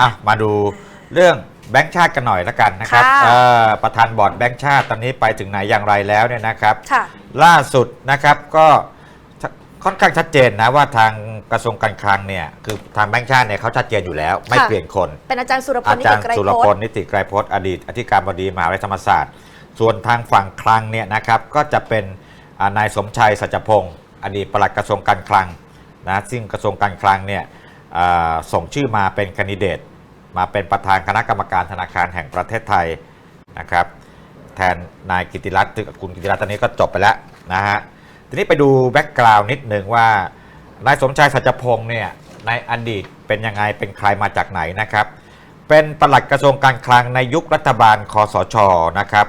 อะมาดูเรื่องแบงค์ชาติกันหน่อยละกันนะครับค่ะเอ่อประธานบอร์ดแบงค์ชาติตอนนี้ไปถึงไหนอย่างไรแล้วเนี่ยนะครับ ค่ะ ล่าสุดนะครับก็ค่อนข้างชัดเจนนะว่าทางกระทรวงการคลังเนี่ยคือทางแบงค์ชาติเนี่ยเขาชัดเจนอยู่แล้ว ไม่ค่ะเปลี่ยนคน เป็นอาจารย์สุรพลอานิจารติย์ไกรสุรพพจลน์นิติไกรพจน์อดีตอธิการบดีมหาวิทยาลัยธรรมศาสตร์ ส่วนทางฝั่งคลังเนี่ยนะครับก็จะเป็นอ่านายสมชัยสัจพงศ์อดีตปลัดกระทรวงการคลังนะซึ่งกระทรวงการคลังเนี่ยอ่า ส่งชื่อมาเป็นคนดิเดต มาเป็นประธานคณะกรรมการธนาคารแห่งประเทศไทยนะครับแทนนายกิติรัตน์คุณกิติรัตน์ตอนนี้ก็จบไปแล้วนะฮะทีนี้ไปดูแบ็กกราวน์นิดหนึ่งว่านายสมชายสัจพงศ์เนี่ยในอดีตเป็นยังไงเป็นใครมาจากไหนนะครับ เป็นปลัดกระทรวงการคลังในยุครัฐบาลคอสชนะครับ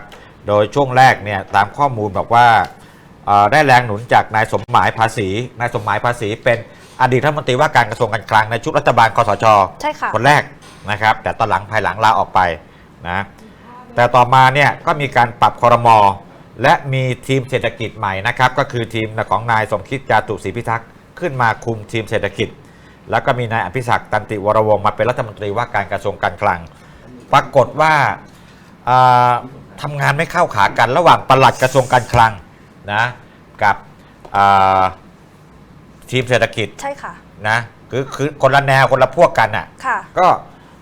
โดยช่วงแรกเนี่ยตามข้อมูลบอกว่าได้แรงหนุนจากนายสมหมายภาษีนายสมหมายภาษีเป็น อดีตรัฐมนตรีว่าการกระทรวงการคลังในชุดรัฐบาลคอสชใช่ค่ะ คนแรกนะครับ แต่ตอนหลังภายหลังลาออกไปนะแต่ต่อมาเนี่ยก็มีการปรับคอรมอและมีทีมเศรษฐกิจใหม่นะครับ ก็คือทีมของนายสมคิดจาตุศรีพิทักษ์ขึ้นมาคุมทีมเศรษฐกิจ แล้วก็มีนายอภิศักดิ์ตันติวรวงศ์มาเป็นรัฐมนตรีว่าการกระทรวงการคลัง ปรากฏว่าเอ่อทำงานไม่เข้าขากันระหว่างปลัดกระทรวงการคลังนะกับเอ่อ ทีมเศรษฐกิจใช่ค่ะ นะคือคือคนละแนวคนละพวกกันอะ ค่ะ ก็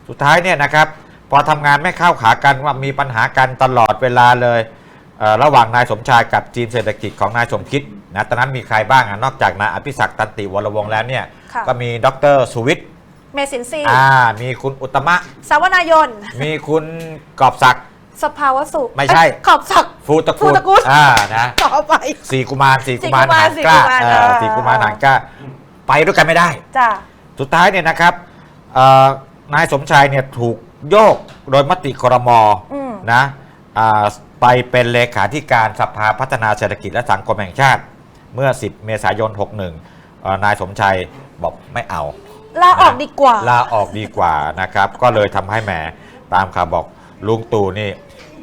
สุดท้ายเนี่ยนะครับ พอทำงานไม่เข้าขากันว่ามีปัญหากันตลอดเวลาเลยเอ่อระหว่างนายสมชายกับทีมเศรษฐกิจของนายสมคิดนะตอนนั้นมีใครบ้างอะนอกจากนายอภิศักดิ์ตันติวรวงศ์แล้วเนี่ย ค่ะ ก็มีดรสุวิทย์เมสินซีอ่ามีคุณอุตตมะ สาวนายน มีคุณกอบศักดิ์ สภาวสุขไม่ใช่ เอ้ยขอบศักดิ์ ฟูตระฟูกูลตระกูล อ่านะต่อไป สี่กุมารสี่กุมารสี่กุมารหางกล้าสี่กุมารเออเออสี่กุมารหางกล้า ไปด้วยกันไม่ได้ จ้ะ สุดท้ายเนี่ยนะครับเอ่อนายสมชายเนี่ยถูกโยกโดยมติครมอืม นะอ่าไปเป็นเลขาธิการสภาพัฒนาเศรษฐกิจและสังคมแห่งชาติ เมื่อ 10 เมษายน 61เอ่อนายสมชัยบอกไม่เอา ลาออกดีกว่า ลาออกดีกว่านะครับ ก็เลยทำให้แหมตามข่าวบอกลุงตู่นี่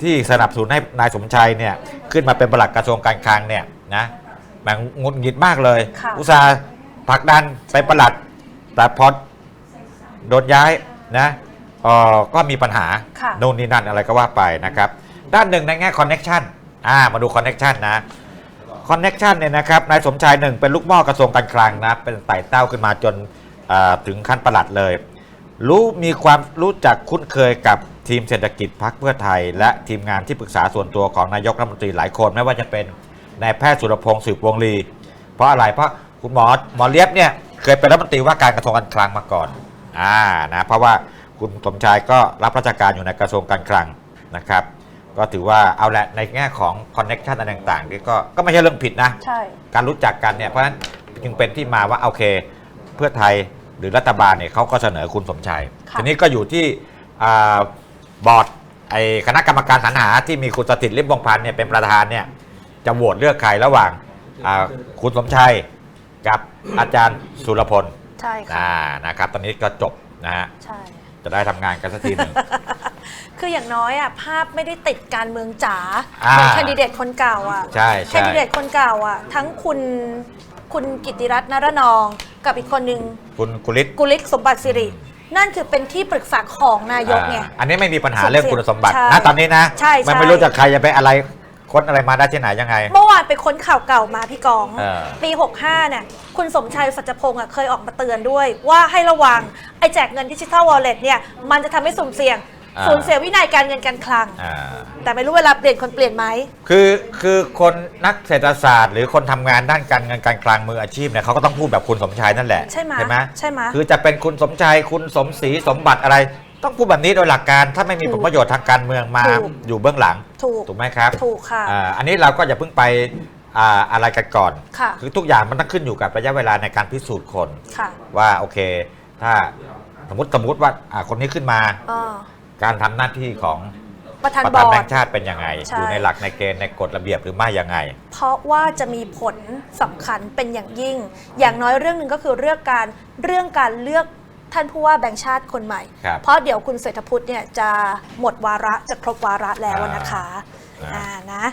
ที่สนับสนุนให้นายสมชัยเนี่ยขึ้นมาเป็นปลัดกระทรวงการคลังเนี่ยนะแหมงุนหงิดมากเลย ค่ะ อุตสาห์ผลักดันไปปลัดแต่พอโดนย้ายนะเอ่อก็มีปัญหาค่ะ โน่นนี่นั่นอะไรก็ว่าไปนะครับ ด้านหนึ่งในแง่คอนเน็ชันอ่ามาดูคอนเน็ชันนะคอนเน็ชันเนี่ยนะครับนายสมชายหนึ่งเป็นลูกหม้อกระทรวงการคลังนะเป็นไต่เต้าขึ้นมาจนอ่าถึงขั้นประหลัดเลย รู้มีความรู้จักคุ้นเคยกับ ทีมเศรษฐกิจพรรคเพื่อไทย และทีมงานที่ปรึกษาส่วนตัวของนายกรัฐมนตรีหลายคนไม่ว่าจะเป็นนายแพทย์สุรพงศ์สืบวงลีเพราะอะไรเพราะคุณหมอหมอเลียบเนี่ยเคยเป็นรัฐมนตรีว่าการกระทรวงการคลังมาก่อนอ่านะเพราะว่าคุณสมชายก็รับราชการอยู่ในกระทรวงการคลังนะครับ ก็ถือว่าเอาละในแง่ของคอนเน็ชันอะไรต่างๆนี่ก็ก็ไม่ใช่เรื่องผิดนะใช่การรู้จักกันเนี่ยเพราะฉะนั้นจึงเป็นที่มาว่าโอเค เพื่อไทยหรือรัฐบาลเนี่ยเขาก็เสนอคุณสมชัยค่ะทีนี้ก็อยู่ที่อ่า บอร์ดไอคณะกรรมการสรรหาที่มีคุณสถิตริมวงศ์พันธ์เนี่ยเป็นประธานเนี่ยจะโหวตเลือกใครระหว่างอ่าคุณสมชัยกับอาจารย์สุรพลใช่ค่ะ อ่านะครับ ตอนนี้ก็จบนะฮะใช่ จะได้ทำงานกันสักทีหนึ่ง คืออย่างน้อยอะภาพไม่ได้ติดการเมืองจ๋าอ่า เหมือนแคนดิเดตคนเก่าอะ ใช่แคใช่นดิเดตคนเก่าอะ ทั้งคุณคุณกิติรัตน์นรนอง กับอีกคนหนึ่งคุณกุลิศ กุลิกสมบัติสิริ นั่นคือเป็นที่ปรึกษาของนายกไง อ่าอันนี้ไม่มีปัญหาสมเรื่องคุณสมบัติใช่นะตอนนี้นะใช่ใช่ มันไม่รู้จะใครจะไปอะไรค้นอะไรมาได้ที่ไหนยังไง เมื่อวานไปค้นข่าวเก่ามาพี่กอง เออ ปี 65เนี่ยคุณสมชัยสัจพงศ์อะเคยออกมาเตือนด้วย ว่าให้ระวัง ไอ้แจกเงินดิจิทัลวอลเล็ตเนี่ย มันจะทำให้สุ่มเสี่ยง อ่า สูญเสียวินัยการเงินการคลัง อ่า แต่ไม่รู้เวลาเปลี่ยนคนเปลี่ยนไหม คือคือคนนักเศรษฐศาสตร์ หรือคนทำงานด้านการเงินการคลังมืออาชีพเนี่ยเขาก็ต้องพูดแบบคุณสมชายนั่นแหละใช่ไหมไหมใช่ไหมคือจะเป็นคุณสมชายคุณสมศรีสมบัติอะไร ต้องพูดแบบนี้โดยหลักการถ้าไม่มีถูผกลประโยชน์ทางการเมืองมาถูก อยู่เบื้องหลังถูก ถูกไหมครับถูกค่ะ อ่าอันนี้เราก็อย่าเพิ่งไปอ่าอะไรกันก่อนค่ะคือทุกอย่างมันต้องขึ้นอยู่กับระยะเวลาในการพิสูจน์คน ค่ะว่าโอเค ถ้าสมมติสมมติว่าอ่าคนนี้ขึ้นมาอ่า การทำหน้าที่ของประธานประบธานอแบร์งดค์ชาติเป็นยังไง ใช่ อยู่ในหลักในเกณฑ์ในกฎระเบียบหรือไม่ยังไง เพราะว่าจะมีผลสำคัญเป็นอย่างยิ่ง อย่างน้อยเรื่องหนึ่งก็คือเรื่องการเรื่องการเลือกท่านผู้ว่าแบงค์ชาติคนใหม่ ครับเพราะเดี๋ยวคุณเศรษฐพุทธเนี่ยจะหมดวาระจะครบวาระแล้วนะคะอ่า อ่านะ